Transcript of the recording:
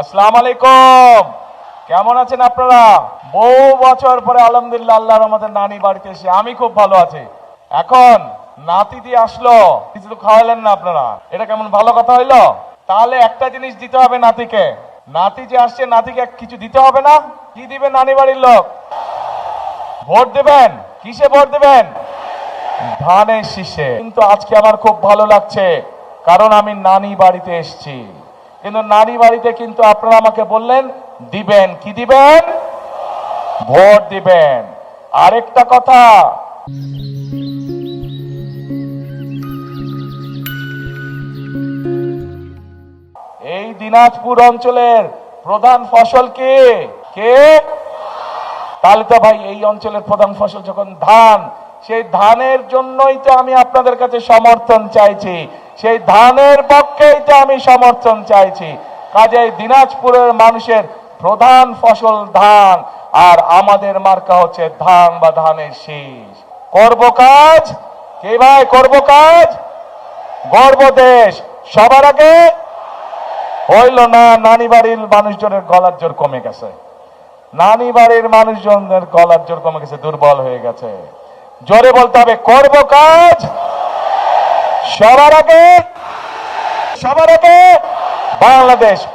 আসসালামু আলাইকুম। কেমন আছেন আপনারা? বহু বছর পরে আলহামদুলিল্লাহ আল্লাহর আমাদের নানি বাড়িতে এসে আমি খুব ভালো আছি। এখন নাতি দিয়ে আসলো। কিছু তো খাওয়ালেন না আপনারা? এটা কেমন ভালো কথা হইল? তাহলে একটা জিনিস দিতে হবে নাতিকে। নাতি যে আসছে, নাতিকে কিছু দিতে হবে না? কি দিবেন নানি বাড়ির লোক? ভোট দেবেন? কিসে ভোট দেবেন? ধানের শীষে। কিন্তু আজকে আমার খুব ভালো লাগছে, কারণ আমি নানি বাড়িতে এসেছি। কিন্তু নারী বাড়িতে কিন্তু আপনারা আমাকে বললেন, দিবেন। কি দিবেন? ভোট দিবেন। আরেকটা কথা। এই দিনাজপুর অঞ্চলের প্রধান ফসল কে? কে? তাহলে তো ভাই, এই অঞ্চলের প্রধান ফসল যখন ধান, সেই ধানের জন্যই তো আমি আপনাদের কাছে সমর্থন চাইছি। সেই ধানের পক্ষেই তো আমি সমর্থন চাইছি। কাজেই দিনাজপুরের মানুষের প্রধান ফসল ধান, আর আমাদের মার্কা হচ্ছে ধান বা ধানের শীষ। করব কাজ? কে ভাই, করব কাজ? গর্ব দেশ। সবার আগে? হইল না নানি বাড়ির মানুষজনের গলার জোর কমে গেছে। নানি বাড়ির মানুষজনের গলার জোর কমে গেছে, দুর্বল হয়ে গেছে। জোরে বলতে হবে, করব কাজ? সবার আগে সবার আগে বাংলাদেশ